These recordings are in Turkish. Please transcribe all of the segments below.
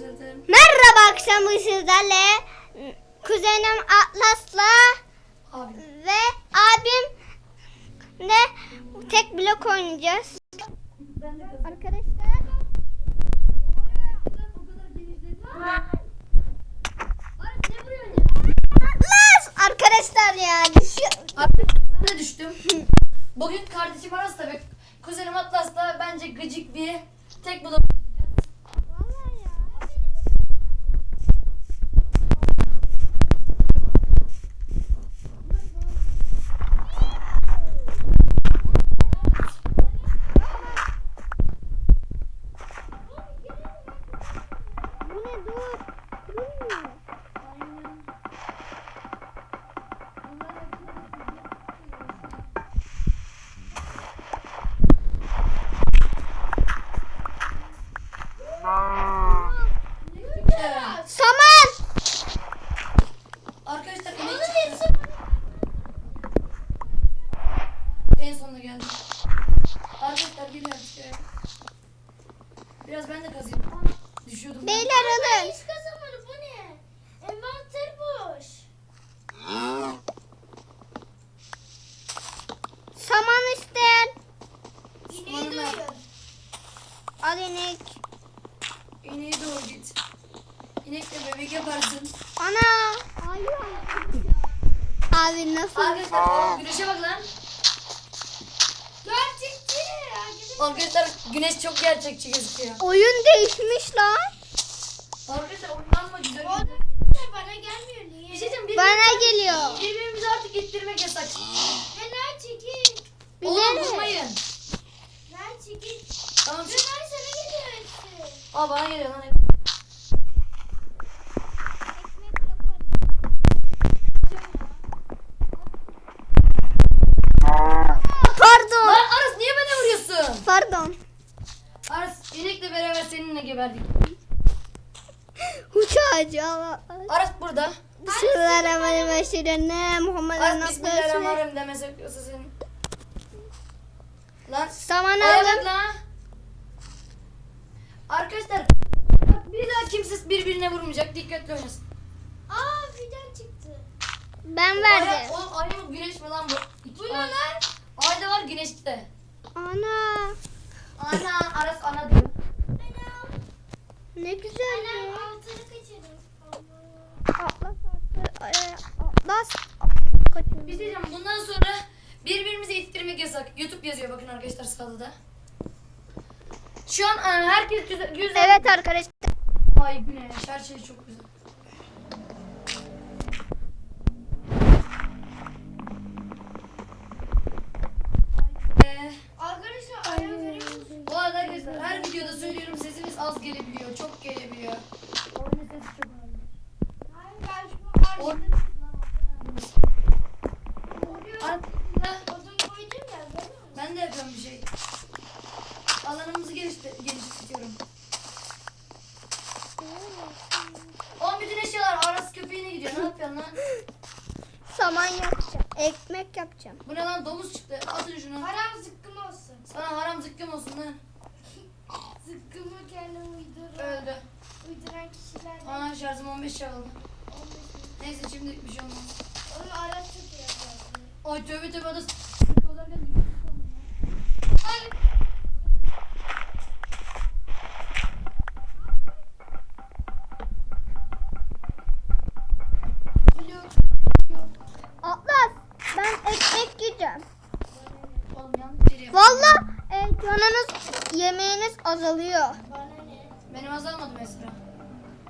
düzeltelim. Merhaba akşam bu sizlerle kuzenim Atlas'la Abi. ve abim de tek blok oynayacağız. Arkadaşlar Atlas arkadaşlar ya. Abi ben de düştüm. Bugün kardeşim Aras ve kuzenim Atlas'la bence gıcık bir tek blok. Alın. Hiç kazanmadı bu ne? Envanter boş. Saman isteyen. İneği Bana ver. doyur. Al inek. İneği doğru git. İnekle bebek yaparsın. Ana. Abi nasıl? Arkadaşlar güneşe bak lan. Gerçekçi. Arkadaşlar güneş çok gerçekçi gözüküyor. Oyun değişmiş lan. Arkadaşlar oynanma güzel. O da bana şey diyeceğim. birbirimizi- Bana geliyor. Birbirimizi artık ittirmek yasak. Neler çekil. Oğlum Bilerek. vurmayın. Ner çekil. Tamam. Neler sana geliyor hepsi. Aa bana geliyor lan. Pardon. Lan Aras niye bana vuruyorsun? Pardon. Aras inekle beraber seninle geberdik. Uçağıcı ama. Aras burada. Bismillahirrahmanirrahim. Ne Muhammed Aras Anabdülsü. bismillahirrahmanirrahim demesek yoksa senin. Lan Saman aldım. lan. Arkadaşlar bir daha kimse birbirine vurmayacak. Dikkatli oynasın. Aa fidan çıktı. Ben Ay, verdim. oğlum ay mı güneş mi lan bu? Bu ne Ay. lan? Ay da var güneş de. Ana. Ana Aras ana diyor. Anam. Ne güzel Anam ya. altını kaçırdım. Atlas Kaçıyor. Bir şey diyeceğim bundan sonra birbirimizi ittirmek yasak. YouTube yazıyor bakın arkadaşlar sağda da. Şu an e, herkes güzel, güzel. Evet arkadaşlar. Ay güneş her şey çok güzel. Arkadaşlar bu arada her videoda söylüyorum sesimiz az gelebiliyor, çok gelebiliyor. Oyunun sesi çok az. Hayır ben şu O- arkada Aslında odun koydum ya görüyor musun? Ben de yapıyorum bir şey. Alanımızı geliştir geliştiriyorum. Oğlum bütün eşyalar arası köpeğine gidiyor. Ne yapıyorsun lan? Saman yapacağım. Ekmek yapacağım. Bu ne lan domuz çıktı. Atın şunu. Haram zıkkım olsun. Sana haram zıkkım olsun lan. Zıkkımı kendim uyduran, Öldü. uyduran kişiler Aa şarjım 15 kaldı. 15 bin. Neyse şimdi bir şey olmaz. Onu ara çok iyi yapıyor. Ay tövbe tövbe adı. Atlas. Ben ekmek yiyeceğim. Valla e, canınız yemeğiniz azalıyor. Benim azalmadı mesela.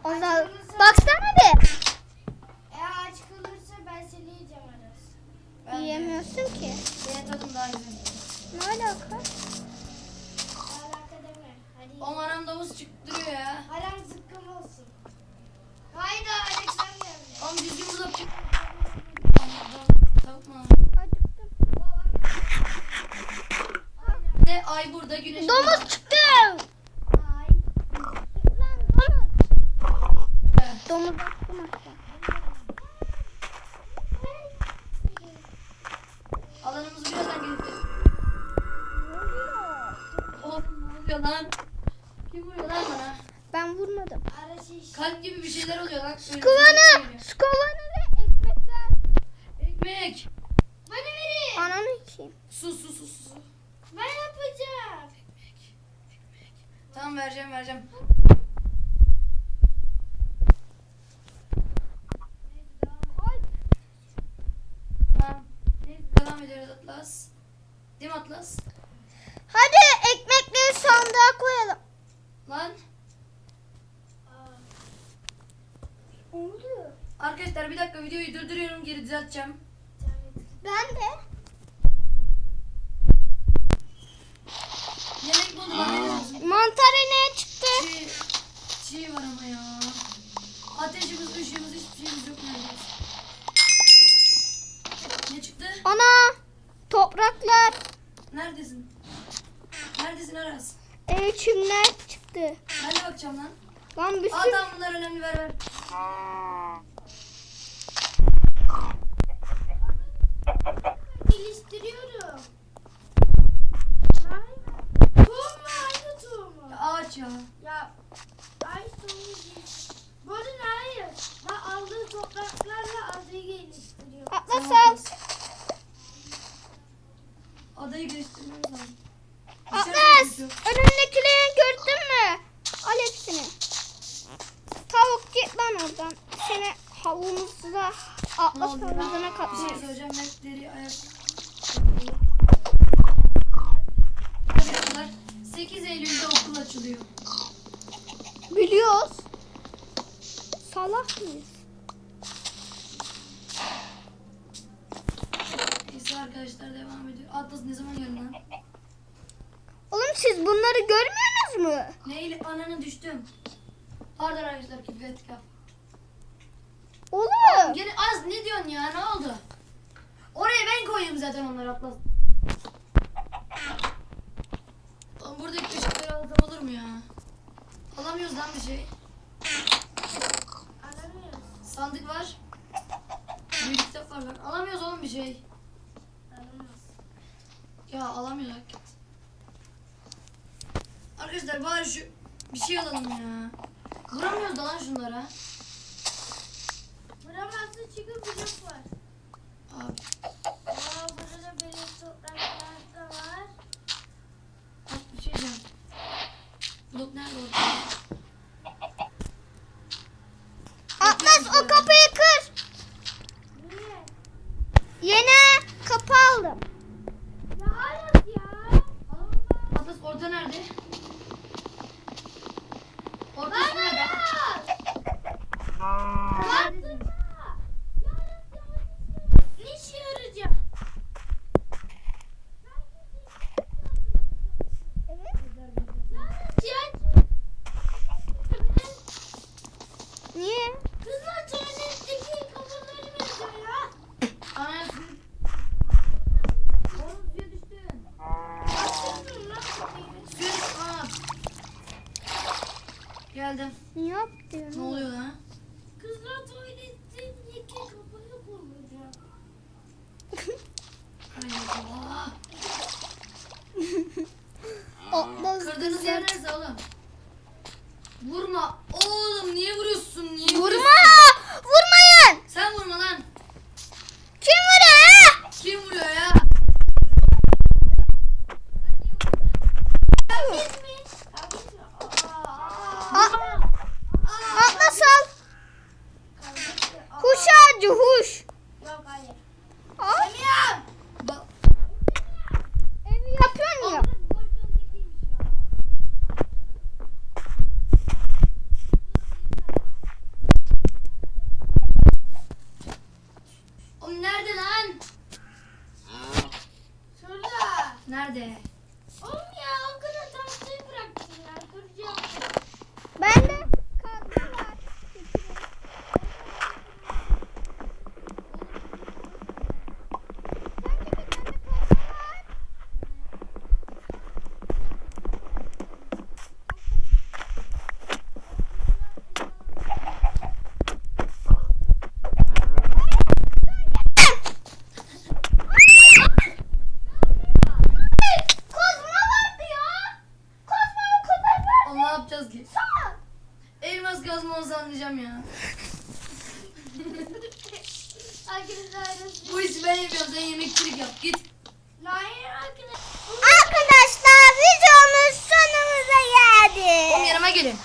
Azal. Baksana bir. Ben de- Yiyemiyorsun ki. Benim tadım daha güzel. Ne alaka? Alaka deme. Hadi. Oğlum haram domuz çıktırıyor ya. Haram zıkkım olsun. Hayda reklam geldi. Oğlum düzgün bulıp çık. Tavuk mu? Acıktım. De ay burada güneş. burada. Domuz çıktı. Ay. Lan domuz. Evet. Domuz attım hatta. Alanımızı birazdan geliştir. Oğlum ne oluyor lan? Kim vuruyor lan bana? Ben ben vurmadım. Ara şiş. Kalp gibi bir şeyler oluyor lan. Öyle Skovanı, bir şey skovanı ve ekmekler. geliyor. Ekmek. Bana verin. Ananı içeyim. Su su su su. Ben yapacağım. Tamam vereceğim vereceğim. Tamam. Devam ediyoruz Atlas. Değil mi Atlas? Hadi ekmekleri sandığa koyalım. Lan. Arkadaşlar bir dakika videoyu durduruyorum geri düzelteceğim. Ben de. Yemek buldum haberiniz olsun. Mantar ne çıktı? Çiğ, çiğ var ama ya. Ateşimiz, ışığımız, hiçbir şeyimiz yok neredeyse. Ne çıktı? Ana topraklar. Neredesin? Neredesin Aras? E, çimler çıktı. Ben de bakacağım lan. Lan bir Aa sürü. tamam bunlar önemli ver ver. Geliştiriyorum. Hayır. Tohum mu? Aynı tohum mu? Ya ağaç ya. Ya ay tohumu değil. Bu arada hayır. Ben aldığım topraklarla adayı geliştiriyorum. Atlas Tamam, al. Atlas. Lazım. Atlas çıkıyor. önündekileri gördün mü? Al hepsini. Tavuk git lan oradan. Seni Ne Atlas oldu? havuzuna Bir şey söyleyeceğim. Ben deri ayak. Arkadaşlar 8 Eylül'de okul açılıyor. Biliyoruz. Salak mıyız? Neyse arkadaşlar devam ediyor. Atlas ne zaman geldi lan? Oğlum siz bunları görmüyorsunuz mu? Neyle ananı düştüm. Pardon arkadaşlar küfür kaf. Oğlum. Gene az ne diyorsun ya ne oldu? Oraya ben koyayım zaten onları Atlas. Oğlum buradaki ışıkları alsam olur mu ya? Alamıyoruz lan bir şey. Alamıyoruz. Sandık var. Bir kitap var bak. Alamıyoruz oğlum bir şey. Ya hakikaten. Arkadaşlar bari şu bir şey alalım ya. Vuramıyoruz da lan şunlara. Vuramazsın çünkü blok var. Abi Aa burada da benim topraklar da var. bak bir şey diyeceğim. Blok nerede orada? Atlas o kapıyı kır. Niye? Yine kapı aldım. Ya hayır ya. Atlas orta nerede? Ortası nerede? Neredesin? Ne işe yarayacak? Niye? Kızlar tuvaletteki kapıları benziyor ya. Anasını. Oğlum suya düştün. Açılmıyor lan kapıyı. Suya düştün. Aa. Geldim. Ne oluyor lan? Kızlar tuvaletteki kapıyı bulacak. Ay Allah. Atlas Kırdığınız yer neresi oğlum? Vurma. Oğlum niye vuruyorsun? Niye Vurma! vuruyorsun? Vurmayın! Sen vurma lan. で。Özge. Elmas kazmamızı anlayacağım ya. Bu işi ben yapıyorum sen yemek trik yap git. Arkadaşlar videomuz sonumuza geldi. Oğlum yanıma gelin.